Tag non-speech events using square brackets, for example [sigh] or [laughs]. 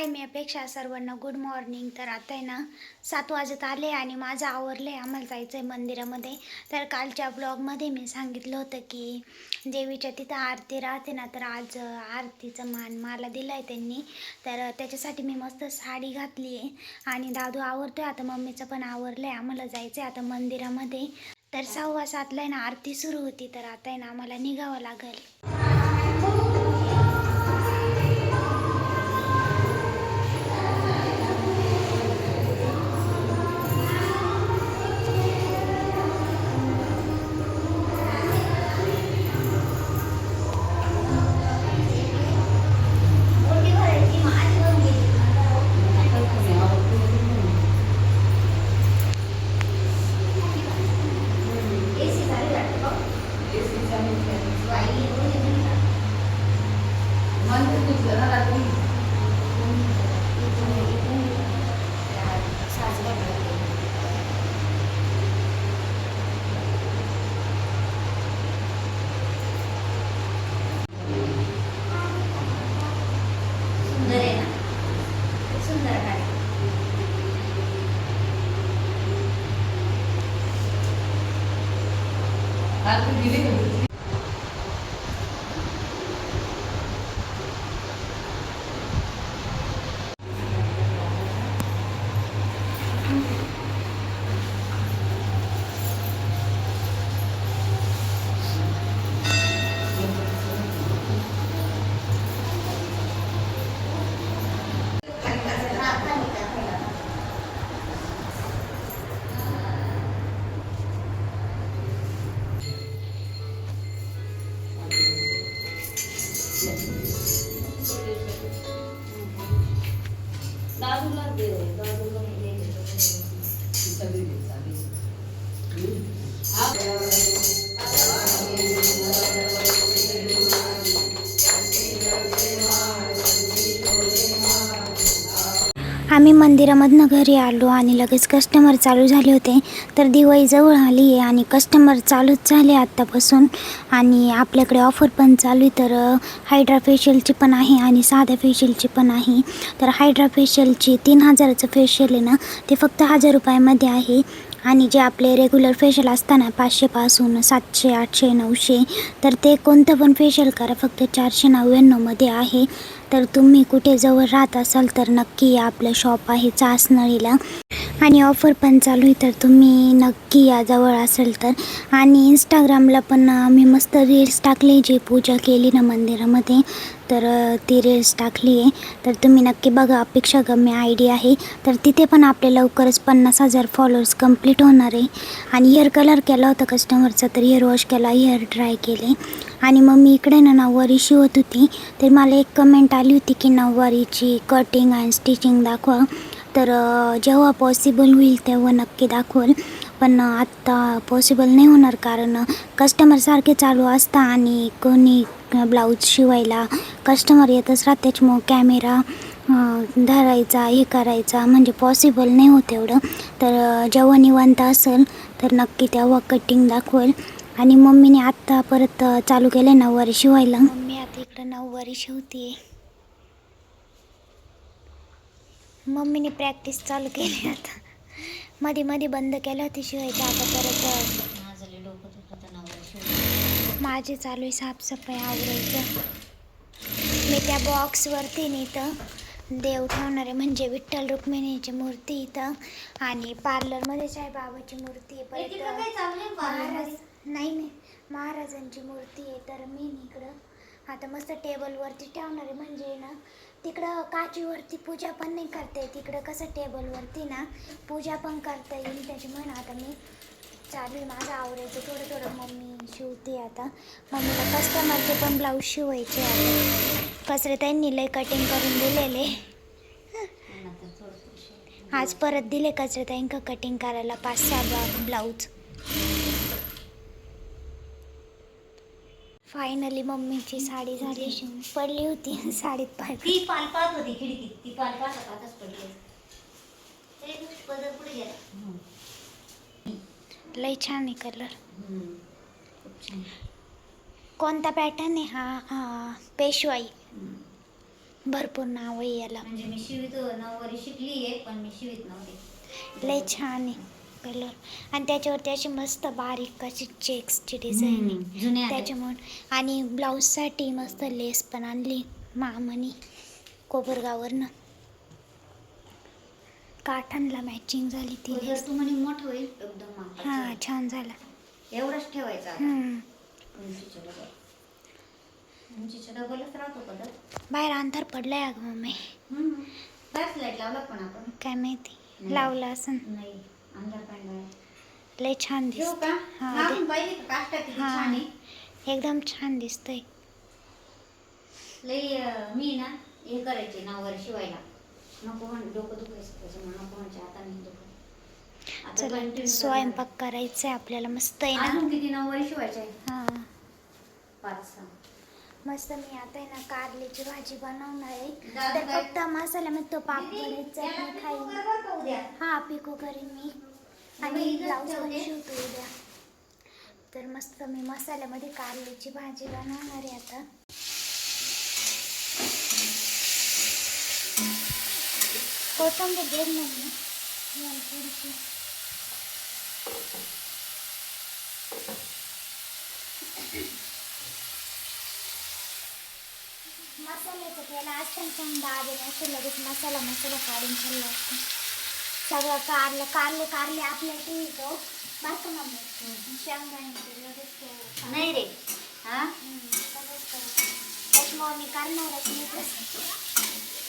हाय मी अपेक्षा सर्वांना? Good morning तर आता आहे ना सात वाजत आले आणि माझं आवरलं आहे आम्हाला जायचं आहे मंदिरामध्ये. तर कालच्या ब्लॉगमध्ये मी सांगितलं होतं की देवीच्या तिथं आरती राहते ना तर आज आरतीचं मान मला दिलं आहे त्यांनी. तर त्याच्यासाठी मी मस्त साडी घातली आहे. आणि दादू आवरतोय. आता मम्मीचं पण आवरलं आहे आम्हाला जायचं आहे आता मंदिरामध्ये. तर सव्वा सातला आहे ना आरती सुरू होती. तर आता आहे ना आम्हाला निघावं लागेल. సుందరకాయ అది दादूला दे दादूला दे आम्ही मंदिरामधनं घरी आलो आणि लगेच कस्टमर चालू झाले होते. तर दिवाळी जवळ आली आहे आणि कस्टमर चालूच झाले आत्तापासून. आणि आपल्याकडे ऑफर पण चालू आहे. तर हायड्रा फेशियलची पण आहे आणि साध्या फेशियलची पण आहे. तर हायड्रा फेशियलची तीन हजाराचं फेशियल आहे ना ते फक्त हजार रुपयामध्ये आहे. आणि जे आपले रेग्युलर फेशियल असताना पाचशेपासून सातशे आठशे नऊशे तर ते कोणतं पण फेशियल करा. फक्त चारशे नव्याण्णवमध्ये आहे. तर तुम्ही कुठे जवळ राहत असाल तर नक्की आपलं शॉप आहे चासनळीला. आणि ऑफर पण चालू आहे तर तुम्ही नक्की या जवळ असेल तर. आणि इंस्टाग्रामला पण मी मस्त रील्स टाकले जी पूजा केली ना मंदिरामध्ये तर ती रील्स टाकली आहे. तर तुम्ही नक्की बघा अपेक्षा गम्य आय डी आहे. तर तिथे पण आपले लवकरच पन्नास हजार फॉलोअर्स कंप्लीट होणार आहे. आणि हेअर कलर केला होता कस्टमरचा तर हेअर वॉश केला हेअर ड्राय केले. आणि मग मी इकडे ना नऊवारी शिवत होती. तर मला एक कमेंट आली होती की नऊवारीची कटिंग आणि स्टिचिंग दाखवा. तर जेव्हा पॉसिबल होईल तेव्हा नक्की दाखवल. पण आत्ता पॉसिबल नाही होणार कारण कस्टमर सारखे चालू असता आणि कोणी ब्लाऊज शिवायला कस्टमर येतच राहत. त्याच्यामुळं कॅमेरा धरायचा हे करायचा म्हणजे पॉसिबल नाही होत एवढं. तर जेव्हा निवांत असेल तर नक्की तेव्हा कटिंग दाखवेल. आणि मम्मीने आत्ता परत चालू केलं नऊवारी शिवायला. मम्मी आता इकडं नऊवारी शिवते मम्मीने प्रॅक्टिस चालू केली आता. मध्ये मध्ये बंद केलं होती शिवायचं आता परत माझं चालू आहे साफसफाई आवरायचं. मी त्या बॉक्सवरती नाही इथं देव ठेवणार म्हणजे विठ्ठल रुक्मिणीची मूर्ती इथं आणि पार्लरमध्ये साईबाबाची मूर्ती आहे. परत महाराज? नाही नाही. महाराजांची मूर्ती आहे. तर मी इकडं आता मस्त टेबलवरती ठेवणार आहे. म्हणजे ना तिकडं काचीवरती पूजा पण नाही करता तिकडं कसं टेबलवरती ना पूजा पण करता येईल. त्याच्यामुळे ना आता मी चालू आहे. माझं आवरायचं थोडं थोडं मम्मी शिवते आता. मम्मीला कस्टमरचे पण ब्लाऊज शिवायचे आता कसरे त्यांनी लय कटिंग करून दिलेले. आज परत दिले कचरे त्यांना कटिंग करायला पाच सहा ब्लाऊज फायनली मम्मीची साडी झाली शिवून पडली होती [laughs] साडीत पाय. ती पाल पाहत होती खिडकीत. ती पाल पाहता पाहताच पडली ते पदर पुढे गेला. लय छान आहे कलर कोणता पॅटर्न आहे हा? हा पेशवाई. भरपूर नाव आहे याला. म्हणजे मी शिवित नऊवारी शिकली आहे पण मी शिवित नव्हते. लय छान आहे. कलर आणि त्याच्यावरती अशी मस्त बारीक अशी चेक्सची डिझाईन आहे. हम्म, जुने आहेत. त्याच्यामुळे आणि ब्लाऊजसाठी मस्त लेस पण आणली. मामानी कोपरगाववरनं. काठांना मॅचिंग झाली ती लेस तू म्हणे मोठं होईल एकदम मापाचं. हां छान झाला. एवढंच ठेवायचं आता. हम्म. उंचीच्या डबल. उंचीच्या डबलच राहतो पदर बाहेर अंतर पडलंय अगं मम्मी. लाइट लावला पण आपण? काय माहिती. लावला असं नाही. लय छान दिसत एकदम छान दिसतंय. लई मी ना हे करायचे नावावर शिवायला. नको म्हण डोकं दुखायचं त्याच्यामुळे नको म्हणजे आता नाही दुखत. चला स्वयंपाक करायचा आहे आपल्याला मस्त आहे. ना? किती नऊवारी शिवायचे आहे? हां. पाच सहा. मस्त मी आता आहे ना कारलीची भाजी बनवणार आहे. तर? फक्त मसाल्यामध्ये तो पिको खाईन कर बरं का उद्या? हा पिको करीन मी. आणि इथंच ब्लाऊज पण ठेवते. शिवतो उद्या. तर मस्त मी मसाल्यामध्ये कारलीची भाजी बनवणार आहे आता. कोथिंबीर घेत नाही थोडीशी मसाल्याचं त्याला असं छान डाळ असं लगेच मसाला मसाला काढून खाल्ला असतं. सगळं कारलं कारले कारले आपल्या टी तो बाकी मम्मी शेंगदाणे ते लगेच तो नाही रे हा. त्याच्यामुळे मी करणारच तसं